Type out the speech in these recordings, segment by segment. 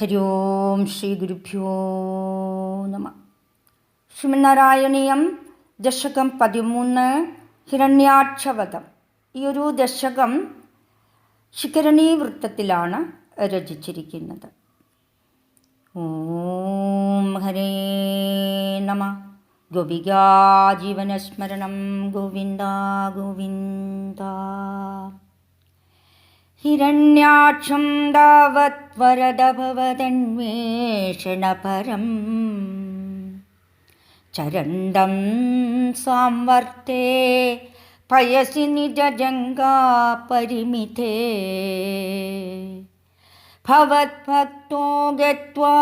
ഹരി ഓം ശ്രീ ഗുരുഭ്യോ നമ ശ്രീമന്നാരായണീയം ദശകം പതിമൂന്ന് ഹിരണ്യാക്ഷവധം ഈ ഒരു ദശകം ശിഖരണീ വൃത്തത്തിലാണ് രചിച്ചിരിക്കുന്നത്. ഓം ഹരേ നമ. ഗോപികാജീവനസ്മരണം ഗോവിന്ദ ഗോവിന്ദ. हिरण्याक्षं तावत्वरदभवदन्वेषणपरम् चरन्दं सांवर्ते पयसि निजजङ्गापरिमिते भवद्भक्तो गत्वा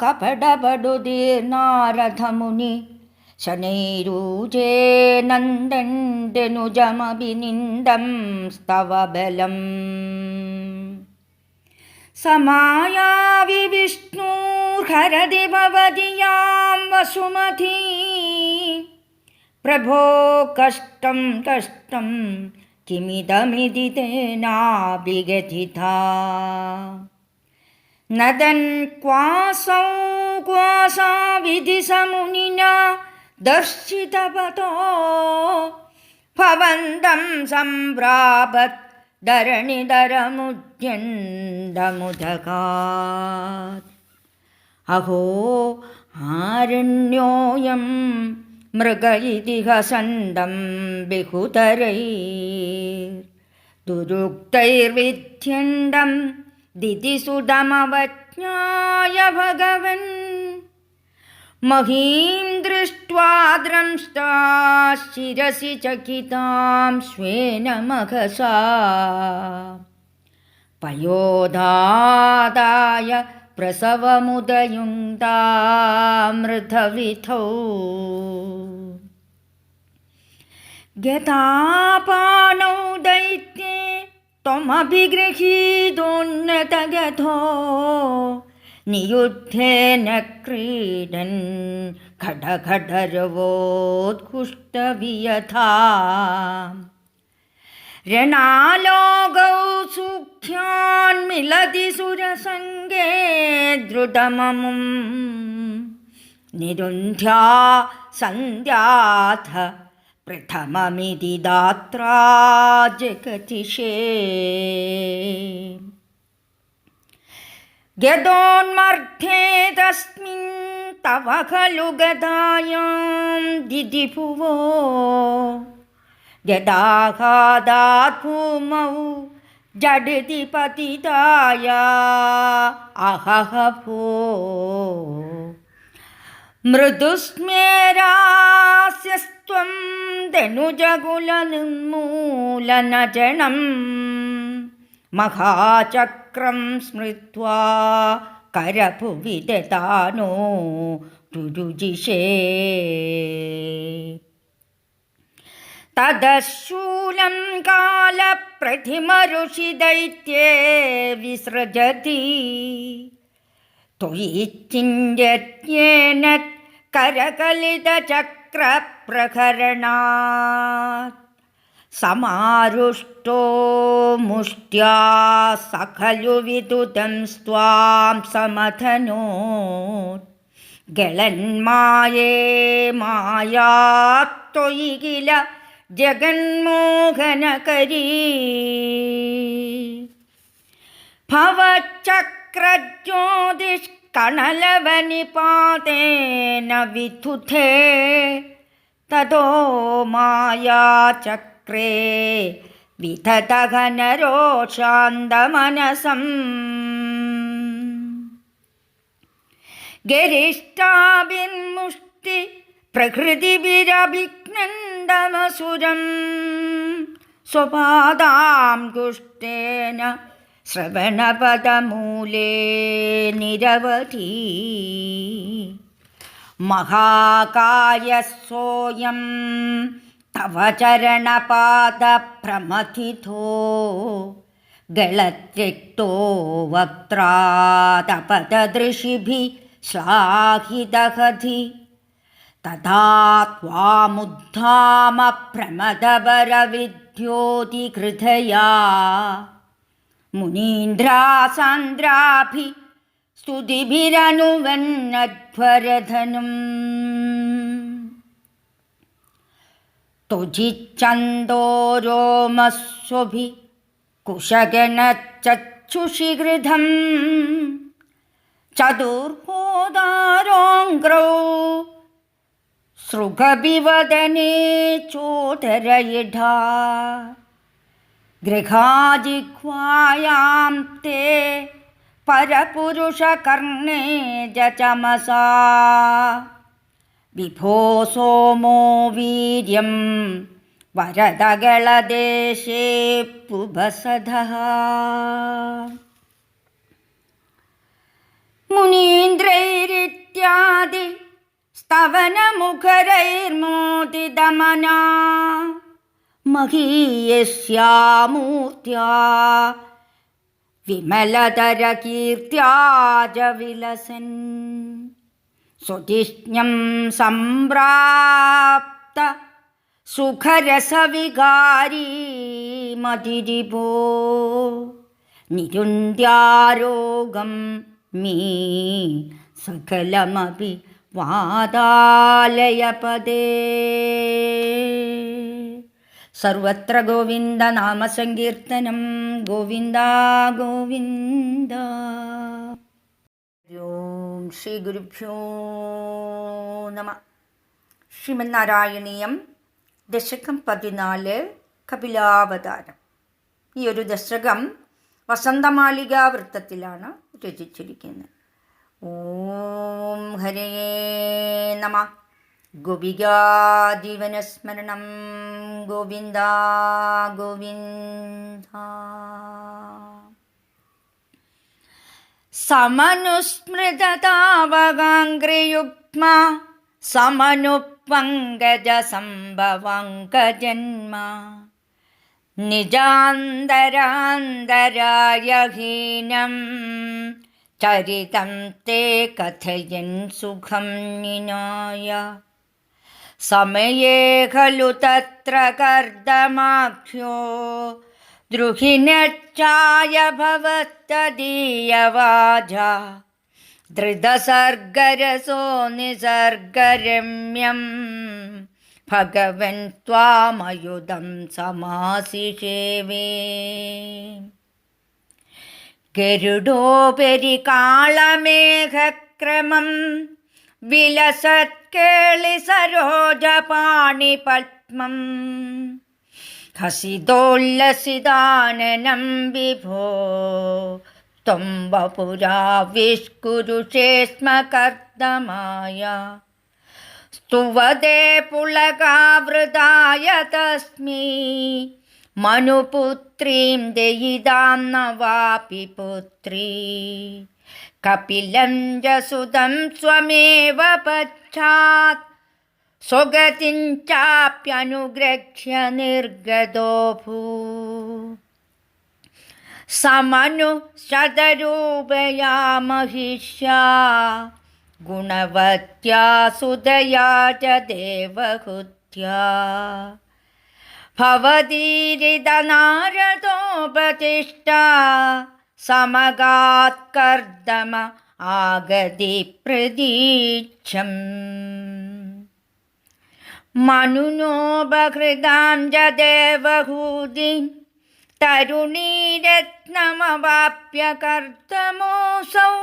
कपडबडुदीर्नारथमुनि शनैरूजे नन्दन्दनुजमभिनिन्दं स्तव बलम् समायावि विष्णुर्हरदि भवदीयां वसुमती। प्रभो कष्टं कष्टं किमिदमिति तेनाभिगथिता। नदन् क्वासौ क्वासा विधिसमुनिना ദർശിതവതോ ഭവന്തം സംപ്രാപത് ധരണിധരമുദ്യന്തമുദകാത്. അഹോ ആരണ്യോയം മൃഗ ഇതിഹസന്തം ബിഹുതരൈ ദുരുക്തൈർവിധ്യണ്ടം ദിതിസുതമവജ്ഞായ ഭഗവൻ महीं दृष्ट्वा द्रंष्टा शिरसि चकितां स्वेन मघसा पयोधादाय प्रसवमुदयुङ्क्तामृतविथौ गतापानौ दैत्ये त्वमभिगृहीतोन्नतगतो നിയുദ്ധേന ക്രീഡൻ ഘടഘടരവോത്കുഷ്ടവിയഥാ. രണാലോകൗ സൂഖ്യാന്മിലതി സുരസംഗേ ദ്രുതമമും നിരുന്ധ്യാ സന്ധ്യാഥ പ്രഥമമിതി ദാത്രാ ജഗതിഷേ. ഗതോന്മർദ്ധേ തസ്മിൻ തവ ഖലു ഗതായാം ദിദിഭുവോ. ഗതാഘാതാത് ഭൂമൗ ജഡതി പതിതായ അഹഹഭോ. മൃദുസ്മേരാസ്യസ്ത്വം ധനുജകുലനിർമൂലനജനം മഹാചക്രം चक्रम स्मृत्वा करभुविदतानो रुरुजिषे तदशूलं काल प्रथिमऋषि दैत्ये विसृजति। त्वयिच्चिञ्जत्येन करकलितचक्रप्रकरणात् समारुष्टो मुष्ट्या स खलु विदुतं स्वां समथनोत् गलन्माये माया त्वयि किल जगन्मोहनकरी भवचक्रज्योतिष्कणलवनिपातेन विथुथे ततो मायाचक्रे ചക്രേ. വിധതഘനരോഷാന്തമനസം ഗരിഷ്ടാഭിന്മുഷ്ടി പ്രകൃതിഭിരഭിഘ്നന്ദമസുരം സ്വപാദാംഗുഷ്ടേന ശ്രവണപദമൂലേ നിരവധി. മഹാകായസോയം तव चरणपादप्रमथितो गलत्यक्तो वक्त्रादपदृशिभिः श्लाघिदहधि तथा त्वामुद्धामप्रमदवरविद्योतिकृधया मुनीन्द्रासान्द्राभि स्तुतिभिरनुवन्नध्वरधनुम् തുജിച്ചന്തോരോമസ്വഭി കുശകനച്ചുഷിഗൃധം ചതുർഹോദാരോങ്ക്രൗ സൃഗഭിവദനേ ചോദരയിഢാ ഗൃഹാജിഹ്വായാം തേ പരപുരുഷകർണേ ചമസാ വിഭോ സോമോ വീര്യം. വരദകളദേശേ പുഭസധ. മുനീന്ദ്രൈരിത്യാദി സ്തവനമുഖരൈർമോദിതമനാ. മഹീയസ്യാമൂർत्या വിമലതരകീർത്യാജ വിലസൻ സുതിഷ്ണ്യം സംപ്രാപ്ത സുഖരസവികാരീമതിരിപോ നിരുന്ധ്യാരോഗം മീ സകലമപി വാതാലയപദേ സർവത്ര ഗോവിന്ദ നാമസങ്കീർത്തനം ഗോവിന്ദ ഗോവിന്ദ. ഓം ശ്രീ ഗുരുഭ്യോ നമ. ശ്രീമന്നാരായണീയം ദശകം പതിനാല് കപിലാവതാരം. ഈ ഒരു ദശകം വസന്തമാലിക വൃത്തത്തിലാണ് രചിച്ചിരിക്കുന്നത്. ഓം ഹരേ നമ. ഗോപികാജീവനസ്മരണം ഗോവിന്ദ ഗോവിന്ദ. സമനുസ്മൃതതാവകാംഗ്രിയുഗ്മ സമനുപങ്കജസംഭവങ്കജന്മ നിജാന്തരാന്തരായ ഹീനം ചരിതം തേ കഥയൻ സുഖം നിനായ. സമയേ ഖലു തത്ര കർദമാഖ്യോ ദ്രുഹിണച്ചായ ഭവത്തദീയവാച ധൃതസർഗരസോ നിസർഗരമ്യം. ഭഗവൻ ത്വാമയുധം സമാസിഷേവേ ഗരുഡോപരി കാളമേഘക്രമം. हसिदोल्लसिदाननं विभो त्वम्बपुरा विष्कुरु स्म कर्दमाय। स्तुवदे पुलकावृदाय तस्मि। मनुपुत्रीं देयिदान्न वापि पुत्री। कपिलं जसुदं स्वमेव पच्छात् പശ്ചാത് സ്വഗതിം ചാപ്യനുഗ്രക്ഷ്യ നിർഗതോഭൂ. സമനു ശതരൂപയാ മഹിഷ്യാ ഗുണവത്യാ സുതയാ ച ദേവഹുത്യാ ഭവതീരിതനാരദോപതിഷ്ഠ. സമഗാത്കർദമ ആഗതി പ്രതീക്ഷം മനുനോപഹൃതാഞ്ച ദേവഹൂതി തരുണീരത്നമവാപ്യ കർത്തമോസൗ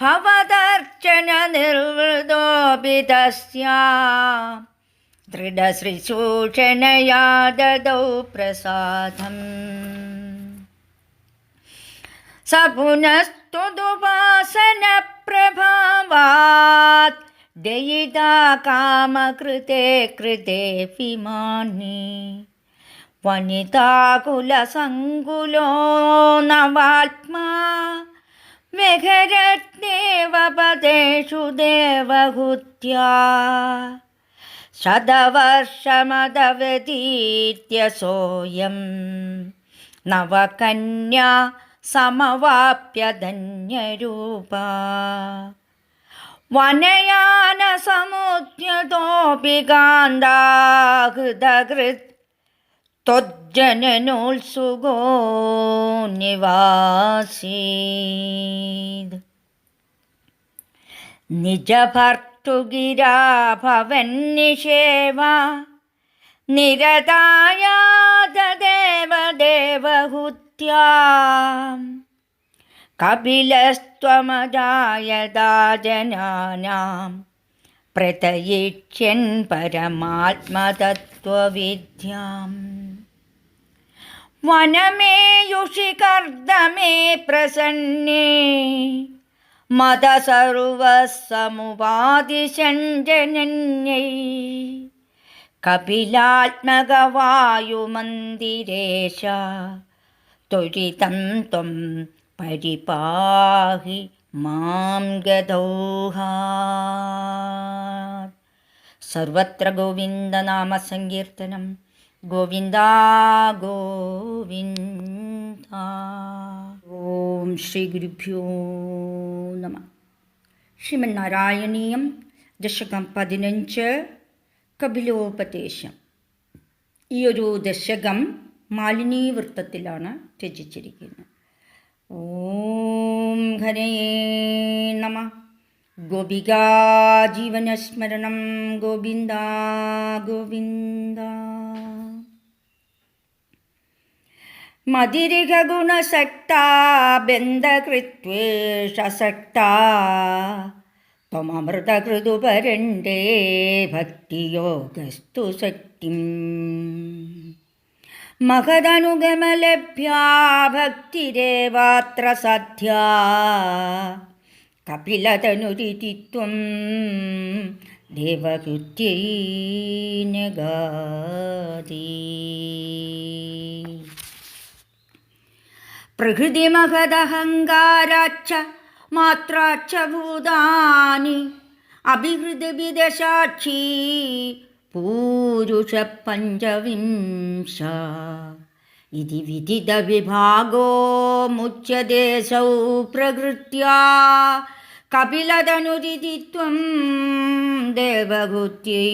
ഭവതർച്ചന നിർവൃതോപി തസ്യാ ദൃഢശ്രീശൂഷണയാ ദദൗ പ്രസാദം स पुनस्तुदुपासनप्रभावात् दयिता कामकृते कृतेऽपिमानी वनिताकुलसङ्कुलो नवात्मा। मिघरत् देवपदेषु देवभूत्या शतवर्षमदवतीत्यसोऽयं नवकन्या समवाप्य धन्यरूपा। വനയാനസമുദ്യതോപി കാന്താഹൃതകൃത് ത്വജ്ജനനോത്സുകോ നിവാസീത് നിജഭർത്തുഗിരാ ഭവന്നിഷേവ നിരതായാതദേവദേവഹുത്യാം കപിലസ്ത്വമജായതാ ജനാനാം പ്രതയിക്ഷ്യൻ പരമാത്മതത്വവിദ്യാം. വനമേയുഷി കർദ്ദമേ പ്രസന്നേ. മതസർവസമുപാതിശഞ്ജനന്യൈ കപിലാത്മകവായുമന്ദിരേശ. ത്വരിതം ത്വം പരിപാഹി മാം ഗതൗഹാത് സർവത്ര ഗോവിന്ദനാമസങ്കീർത്തനം ഗോവിന്ദ ഗോവിന്ദ. ഓം ശ്രീ ഗുരുഭ്യോ നമ. ശ്രീമന്നാരായണീയം ദശകം പതിനഞ്ച് കപിലോപദേശം. ഈ ഒരു ദശകം മാലിനീവൃത്തത്തിലാണ് രചിച്ചിരിക്കുന്നത്. ഓം ഹരയേ നമ ഗോപികാജീവനസ്മരണം ഗോവിന്ദ ഗോവിന്ദ ഭക്തിയോഗസ്തു ബന്ധകൃത്വേഷസക്താ ത്വമൃതകൃതുപരണ്ടേ ഭക്തിയോഗസ്തു ശക്തിം മഹദനുഗമലഭ്യാ ഭക്തിരേവാത്ര സാധ്യാ കപിലതനുരിതിത്വം ദേവകൃത്യൈ നഗാതി പ്രകൃതിമഹദഹങ്കാരാച്ച മാത്രാച്ച ഭൂതാനി അഭിഹൃതിവിദശാക്ഷി പൂരുഷ പഞ്ചവിംശ ഇതി വിദിതവിഭാഗോ മുച്യദേശൗ പ്രകൃത്യാ. കപിലതനുരിതിത്വം ദേവഭൂത്യൈ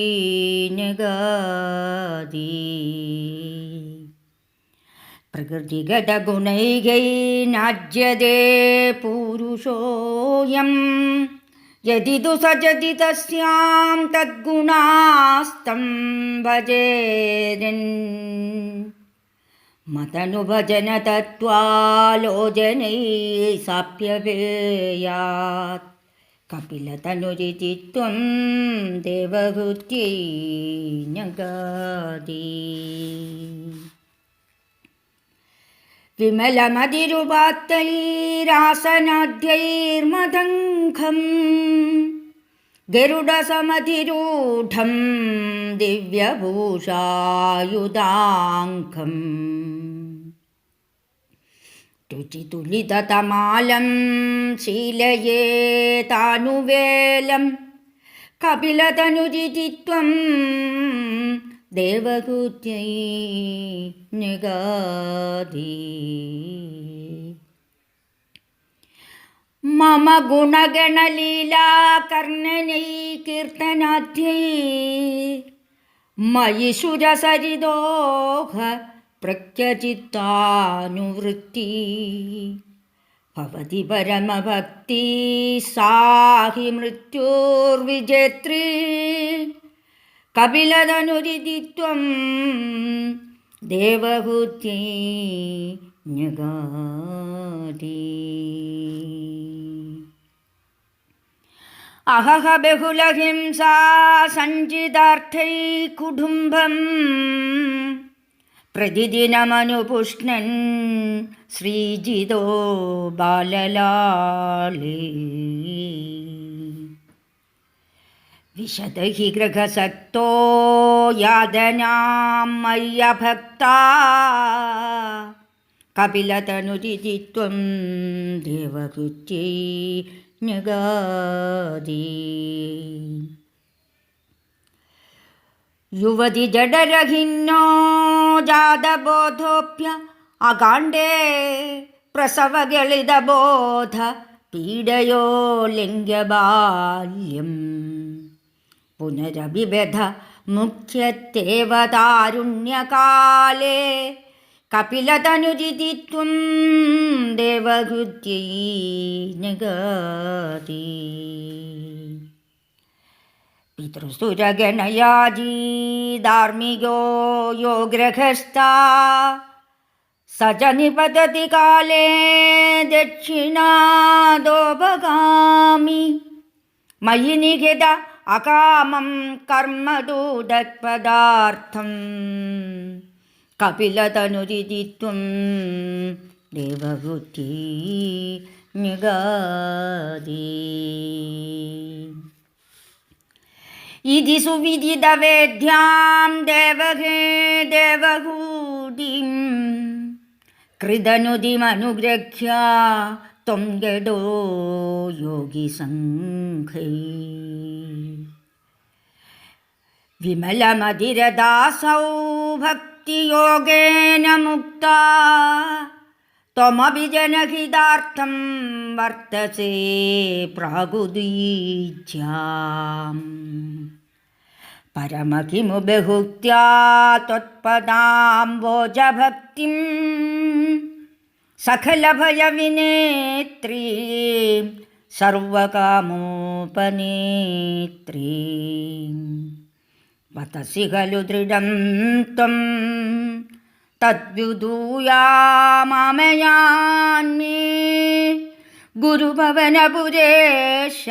നഗാതി യതി തു സജതി തസ്യാം തദ്ഗുണാസ്തം ഭജേരൻ മതനുഭജന തത്വാലോചനൈ സാപ്യവേയാത് കപിലതനുരിതിത്വം ദേവഹൃത്യൈ നഗാതി विमलमधिरुवात्तैरासनाद्यैर्मदङ्खम् गरुडसमधिरूढं दिव्यभूषायुधाङ्खम् രുചിതുലിതതമാലം ശീലയേതാനുവേലം കപിലതനുരിതിത്വം ദേവകൂത്യൈ നിഗാതി മമ ഗുണഗണലീലാകർണനൈ കീർത്തനാധ്യൈ. മയി സുരസരിദോഹ പ്രത്യചിത്താനുവൃത്തി ഭവതി പരമഭക്തി സാഹി മൃത്യുർവിജേത്രീ കപിലതനുരിതിത്വം ദേവഹൂത്തി ന്യഗാതി അഹഹ ബഹുലഹിംസാ സഞ്ചിതാർത്ഥൈ കുടുംബം പ്രതിദിനമനുപുഷ്ണൻ ശ്രീജിതോ ബാലലാളീ വിശദ ഹി ഗൃഹസക്തോ യാതനാം മയ്യഭക്താ. കപിലതനുരിതിത്വം ദേവകൃത്യൈ ന്യഗാതി യുവതി ജഡരഹിന്നോ ജാതബോധോപ്യ അകാണ്ടേ പ്രസവഗളിതബോധ പീഡയോ ലിംഗബാല്യം. പുനരവിബധ മുഖ്യത്തേവതാരുണ്യകാലേ. കപിലതനുരിതി ത്വം ദേവഹൃത്യൈനഗതി പിതൃസുരഗണയാജീധാർമ്മികോ യോ ഗ്രഹസ്ഥ സജ നിപതതി കാലേ ദക്ഷിണാദോപഗാമി. മയി നിഹിത निहित अकामं कर्म तु तत्पदार्थं कपिलतनुरिति त्वं देवहूती निगादि इति सुविदितवेद्यां देवहे देवहूतिम् कृतनुदिमनुगृह्य त्वं गडो योगिसङ्घै വിമലമതിരദാസൗ ഭക്തിയോഗേന മുക്ത. ത്വമപി ജനഹിതാർത്ഥം വർത്തസേ പ്രാഗുദീജ്യാം പരമകിമു ബഹുക്യാ ത്വത്പദാംബോജഭക്തിം സകലഭയവിനേത്രീ സർവകാമോപനേത്രീ. വതസി ഖലു ദൃഢം ത്വം തദ്വിദൂയാമയാന്മേ ഗുരുഭവനപുരേശ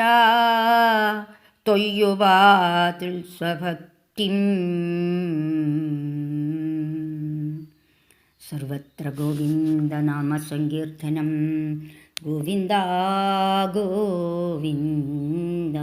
തൊയ്യുവാതിൽ സ്വഭക്തിം സർവത്ര ഗോവിന്ദനാമസങ്കീർത്തനം ഗോവിന്ദ ഗോവിന്ദ.